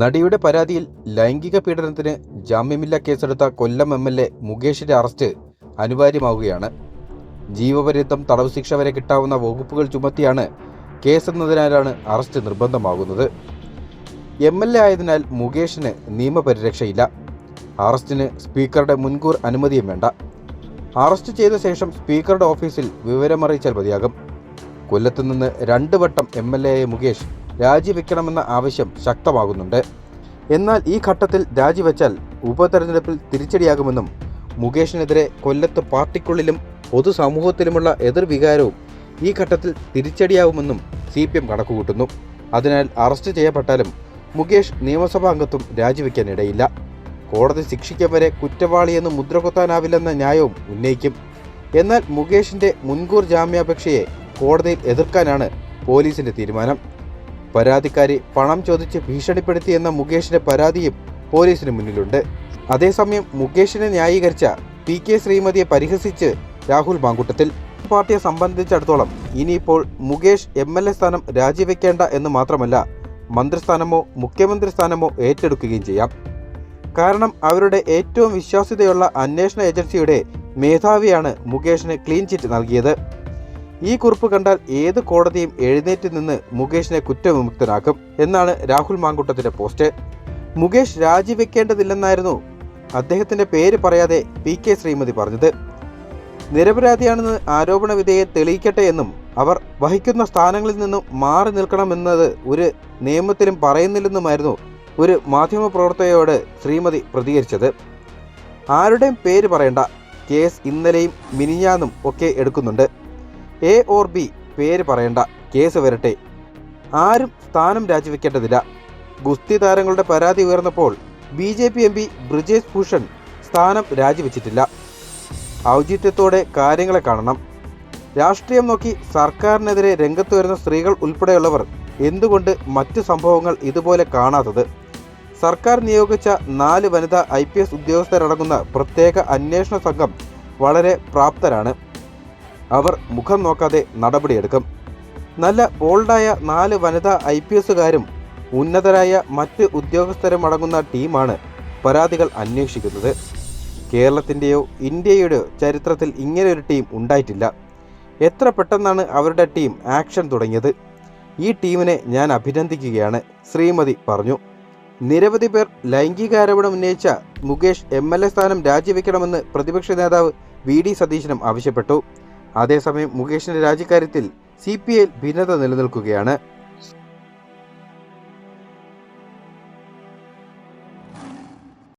നടിയുടെ പരാതിയിൽ ലൈംഗിക പീഡനത്തിന് ജാമ്യമില്ലാ കേസെടുത്ത കൊല്ലം എം എൽ എ മുകേഷിന്റെ അറസ്റ്റ് അനിവാര്യമാവുകയാണ്. ജീവപര്യന്തം തടവ് ശിക്ഷ വരെ കിട്ടാവുന്ന വകുപ്പുകൾ ചുമത്തിയാണ് കേസെന്നതിനാലാണ് അറസ്റ്റ് നിർബന്ധമാകുന്നത്. എം എൽ എ ആയതിനാൽ മുകേഷിന് നിയമപരിരക്ഷയില്ല. അറസ്റ്റിന് സ്പീക്കറുടെ മുൻകൂർ അനുമതിയും വേണ്ട. അറസ്റ്റ് ചെയ്ത ശേഷം സ്പീക്കറുടെ ഓഫീസിൽ വിവരമറിയിച്ചാൽ മതിയാകും. കൊല്ലത്തുനിന്ന് നിന്ന് രണ്ട് വട്ടം എം എൽ എ മുകേഷ് രാജിവെക്കണമെന്ന ആവശ്യം ശക്തമാകുന്നുണ്ട്. എന്നാൽ ഈ ഘട്ടത്തിൽ രാജിവെച്ചാൽ ഉപതെരഞ്ഞെടുപ്പിൽ തിരിച്ചടിയാകുമെന്നും മുകേഷിനെതിരെ കൊല്ലത്ത് പാർട്ടിക്കുള്ളിലും പൊതുസമൂഹത്തിലുമുള്ള എതിർവികാരവും ഈ ഘട്ടത്തിൽ തിരിച്ചടിയാവുമെന്നും സി പി എം കണക്കുകൂട്ടുന്നു. അതിനാൽ അറസ്റ്റ് ചെയ്യപ്പെട്ടാലും മുകേഷ് നിയമസഭാ അംഗത്വം രാജിവെക്കാനിടയില്ല. കോടതി ശിക്ഷിക്കാൻ വരെ കുറ്റവാളിയെന്ന് മുദ്രകുത്താനാവില്ലെന്ന ന്യായവും ഉന്നയിക്കും. എന്നാൽ മുകേഷിന്റെ മുൻകൂർ ജാമ്യാപേക്ഷയെ കോടതിയിൽ എതിർക്കാനാണ് പോലീസിന്റെ തീരുമാനം. പരാതിക്കാരി പണം ചോദിച്ച് ഭീഷണിപ്പെടുത്തിയെന്ന മുകേഷിന്റെ പരാതിയും പോലീസിന് മുന്നിലുണ്ട്. അതേസമയം മുകേഷിനെ ന്യായീകരിച്ച പി കെ ശ്രീമതിയെ പരിഹസിച്ച് രാഹുൽ മാങ്കുട്ടത്തിൽ. പാർട്ടിയെ സംബന്ധിച്ചിടത്തോളം ഇനിയിപ്പോൾ മുകേഷ് എം എൽ എ സ്ഥാനം രാജിവെക്കേണ്ട എന്ന് മാത്രമല്ല മന്ത്രിസ്ഥാനമോ മുഖ്യമന്ത്രി സ്ഥാനമോ ഏറ്റെടുക്കുകയും ചെയ്യാം. കാരണം അവരുടെ ഏറ്റവും വിശ്വാസ്യതയുള്ള അന്വേഷണ ഏജൻസിയുടെ മേധാവിയാണ് മുകേഷിന് ക്ലീൻ ചിറ്റ് നൽകിയത്. ഈ കുറിപ്പ് കണ്ടാൽ ഏത് കോടതിയും എഴുന്നേറ്റ് നിന്ന് മുകേഷിനെ കുറ്റവിമുക്തനാക്കും എന്നാണ് രാഹുൽ മാങ്കുട്ടത്തിന്റെ പോസ്റ്റ്. മുകേഷ് രാജിവെക്കേണ്ടതില്ലെന്നായിരുന്നു അദ്ദേഹത്തിന്റെ പേര് പറയാതെ പി കെ ശ്രീമതി പറഞ്ഞത്. നിരപരാധിയാണെന്ന് ആരോപണ വിധേയെ തെളിയിക്കട്ടെ എന്നും അവർ വഹിക്കുന്ന സ്ഥാനങ്ങളിൽ നിന്നും മാറി നിൽക്കണമെന്നത് ഒരു നിയമത്തിലും പറയുന്നില്ലെന്നുമായിരുന്നു ഒരു മാധ്യമപ്രവർത്തകയോട് ശ്രീമതി പ്രതികരിച്ചത്. ആരുടെയും പേര് പറയണ്ട. കേസ് ഇന്നലെയും മിനിഞ്ഞാന്നും ഒക്കെ എടുക്കുന്നുണ്ട്. എ ഓർ ബി പേര് പറയണ്ട. കേസ് വരട്ടെ. ആരും സ്ഥാനം രാജിവെക്കേണ്ടതില്ല. ഗുസ്തി താരങ്ങളുടെ പരാതി ഉയർന്നപ്പോൾ B J P M P Brijesh Bhushan സ്ഥാനം രാജിവെച്ചിട്ടില്ല. ഔചിത്യത്തോടെ കാര്യങ്ങളെ കാണണം. രാഷ്ട്രീയം നോക്കി സർക്കാരിനെതിരെ രംഗത്ത് വരുന്ന സ്ത്രീകൾ ഉൾപ്പെടെയുള്ളവർ എന്തുകൊണ്ട് മറ്റു സംഭവങ്ങൾ ഇതുപോലെ കാണാത്തത്? സർക്കാർ നിയോഗിച്ച നാല് വനിതാ ഐ പി എസ് ഉദ്യോഗസ്ഥരടങ്ങുന്ന പ്രത്യേക അന്വേഷണ സംഘം വളരെ പ്രാപ്തരാണ്. അവർ മുഖം നോക്കാതെ നടപടിയെടുക്കും. നല്ല ബോൾഡായ നാല് വനിതാ ഐ പി എസുകാരും ഉന്നതരായ മറ്റ് ഉദ്യോഗസ്ഥരും അടങ്ങുന്ന ടീമാണ് പരാതികൾ അന്വേഷിക്കുന്നത്. കേരളത്തിന്റെയോ ഇന്ത്യയുടെയോ ചരിത്രത്തിൽ ഇങ്ങനെ ഒരു ടീം ഉണ്ടായിട്ടില്ല. എത്ര പെട്ടെന്നാണ് അവരുടെ ടീം ആക്ഷൻ തുടങ്ങിയത്? ഈ ടീമിനെ ഞാൻ അഭിനന്ദിക്കുകയാണ് ശ്രീമതി പറഞ്ഞു. നിരവധി പേർ ലൈംഗികാരോപണം ഉന്നയിച്ച മുകേഷ് എം എൽ എ സ്ഥാനം രാജിവെക്കണമെന്ന് പ്രതിപക്ഷ നേതാവ് വി ഡി സതീശനും ആവശ്യപ്പെട്ടു. അതേസമയം മുകേഷിന്റെ രാജിക്കാര്യത്തിൽ സി പി ഐ ഭിന്നത നിലനിൽക്കുകയാണ്.